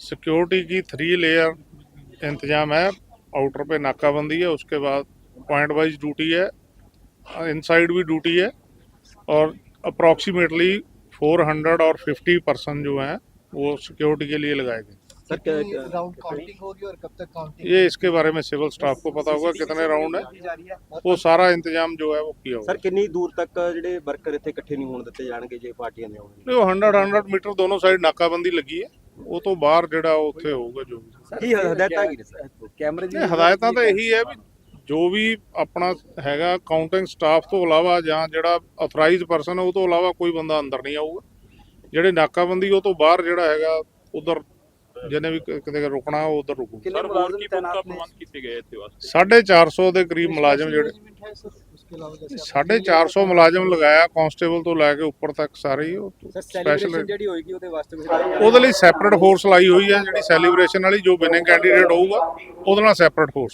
Security की three layer इंतजाम है आउटर पे नाकाबंदी है उसके बाद पॉइंट वाइज ड्यूटी है इनसाइड भी ड्यूटी है और अप्रॉक्सीमेटली 400 और 50 पर्सन जो हैं वो सिक्योरिटी के लिए लगाए गए सर कितनी क्या- राउंड काउंटिंग होगी और कब तक काउंटिंग ये इसके बारे में सिविल स्टाफ को पता होगा कितने राउंड है वो सारा इंतजाम जो है वो किया होगा ਸਰ ਕਿੰਨੀ ਦੂਰ ਤੱਕ ਜਿਹੜੇ ਵਰਕਰ ਇੱਥੇ ਇਕੱਠੇ ਨਹੀਂ ਹੋਣ ਦਿੱਤੇ ਜਾਣਗੇ ਜੇ ਪਾਰਟੀਆਂ ਦੇ ਆਉਣਗੇ ਨਹੀਂ ਉਹ 100 100 ਮੀਟਰ ਦੋਨੋਂ ਸਾਈਡ ਨਾਕਾਬੰਦੀ ਲੱਗੀ ਹੈ ਉਹ ਤੋਂ ਬਾਹਰ ਜਿਹੜਾ ਉੱਥੇ ਹੋਊਗਾ ਜੋ ਵੀ। ਕੀ ਹਦਾਇਤਾਂ ਕੀ ਨੇ ਸਰ? ਕੈਮਰੇ ਨਹੀਂ ਹਦਾਇਤਾਂ ਤਾਂ ਇਹੀ ਹੈ ਵੀ ਜੋ ਵੀ ਆਪਣਾ ਹੈਗਾ ਕਾਊਂਟਿੰਗ ਸਟਾਫ ਤੋਂ ਇਲਾਵਾ ਜਾਂ ਜਿਹੜਾ ਅਥੋਰਾਈਜ਼ਡ ਪਰਸਨ ਉਹ ਤੋਂ ਇਲਾਵਾ ਕੋਈ ਬੰਦਾ ਅੰਦਰ ਨਹੀਂ ਆਊਗਾ। ਜਿਹੜੇ ਨਾਕਾਬੰਦੀ ਉਹ ਤੋਂ ਬਾਹਰ ਜਿਹੜਾ ਹੈਗਾ ਉਧਰ ਜਿਹਨੇ ਵੀ ਕ- ਕਿਤੇ ਰੁਕਣਾ ਉਹ ਉਧਰ ਰੁਕੂ ਕਿੰਨੇ ਮੁਲਾਜ਼ਮ ਤੈਨਾਤ ਨੇ? ਪ੍ਰਬੰਧ ਕੀਤੇ ਗਏ ਇੱਥੇ ਵਾਸਤੇ? 450 ਦੇ ਕਰੀਬ ਮੁਲਾਜ਼ਮ ਜਿਹੜੇ 450 ਮੁਲਾਜ਼ਮ ਲਗਾਇਆ ਕਾਂਸਟੇਬਲ ਤੋਂ ਲੈ ਕੇ ਉੱਪਰ ਤੱਕ ਸਾਰੇ ਹੀ ਸਪੈਸ਼ਲ ਜਿਹੜੀ ਹੋਏਗੀ ਉਹਦੇ ਵਾਸਤੇ ਉਹਦੇ ਲਈ ਸੈਪਰੇਟ ਫੋਰਸ ਲਾਈ ਹੋਈ ਹੈ ਜਿਹੜੀ ਸੈਲੀਬ੍ਰੇਸ਼ਨ ਵਾਲੀ ਜੋ ਵਿਨਿੰਗ ਕੈਂਡੀਡੇਟ ਹੋਊਗਾ ਉਹਦੇ ਨਾਲ ਸੈਪਰੇਟ ਫੋਰਸ